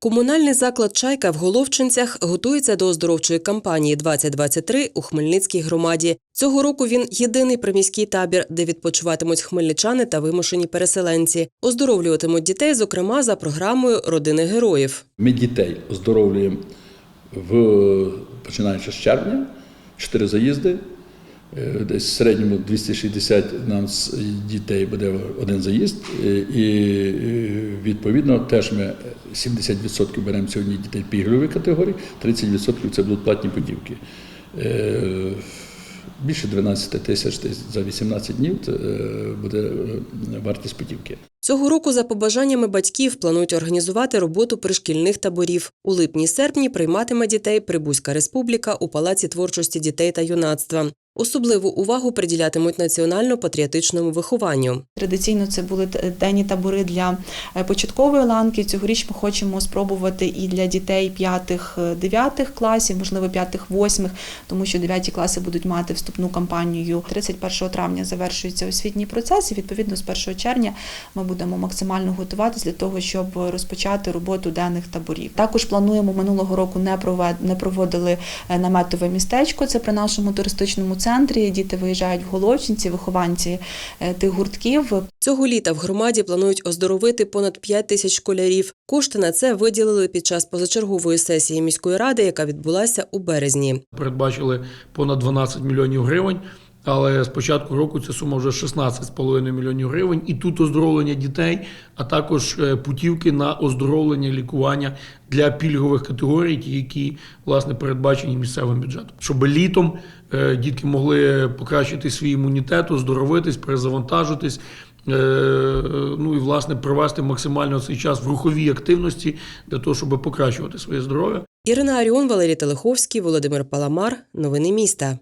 Комунальний заклад Чайка в Головчинцях готується до оздоровчої кампанії 2023 у Хмельницькій громаді. Цього року він єдиний приміський табір, де відпочиватимуть хмельничани та вимушені переселенці. Оздоровлюватимуть дітей, зокрема за програмою Родини героїв. Ми дітей оздоровлюємо в, починаючи з червня, чотири заїзди. Е, Десь в середньому 260 нам дітей буде один заїзд. Е, І е, відповідно теж ми 70% беремо сьогодні дітей пільгової категорії, 30% це будуть платні путівки. Е, Більше 12 тисяч за 18 днів це е, буде е, вартість путівки. Цього року, за побажаннями батьків, планують організувати роботу пришкільних таборів. У липні-серпні прийматиме дітей Прибузька республіка у Палаці творчості дітей та юнацтва. Особливу увагу приділятимуть національно-патріотичному вихованню. Традиційно це були денні табори для е, початкової ланки. Цьогоріч ми хочемо спробувати і для дітей 5-9 класів, можливо, 5-8, тому що 9 класи будуть мати вступну кампанію. 31 травня завершується освітній процес, і відповідно з 1 червня ми будемо максимально готуватися для того, щоб розпочати роботу денних таборів. Також плануємо минулого року не провед- не проводили е, наметове містечко. Це при нашому туристичному центрі. Діти виїжджають в Головчинці, вихованці е, тих гуртків. Цього літа в громаді планують оздоровити понад 5 тисяч школярів. Кошти на це виділили під час позачергової сесії міської ради, яка відбулася у березні. передбачили понад 12 мільйонів гривень. Але з початку року ця сума вже 16,5 мільйонів гривень. І тут оздоровлення дітей, а також е, путівки на оздоровлення лікування для пільгових категорій, ті, які власне передбачені місцевим бюджетом, щоб літом е, дітки могли покращити свій імунітет, оздоровитись, перезавантажитись. е, Ну і власне провести максимально цей час в руховій активності для того, щоб покращувати своє здоров'я. Ірина Аріон, Валерій Телеховський, Володимир Паламар. Новини міста.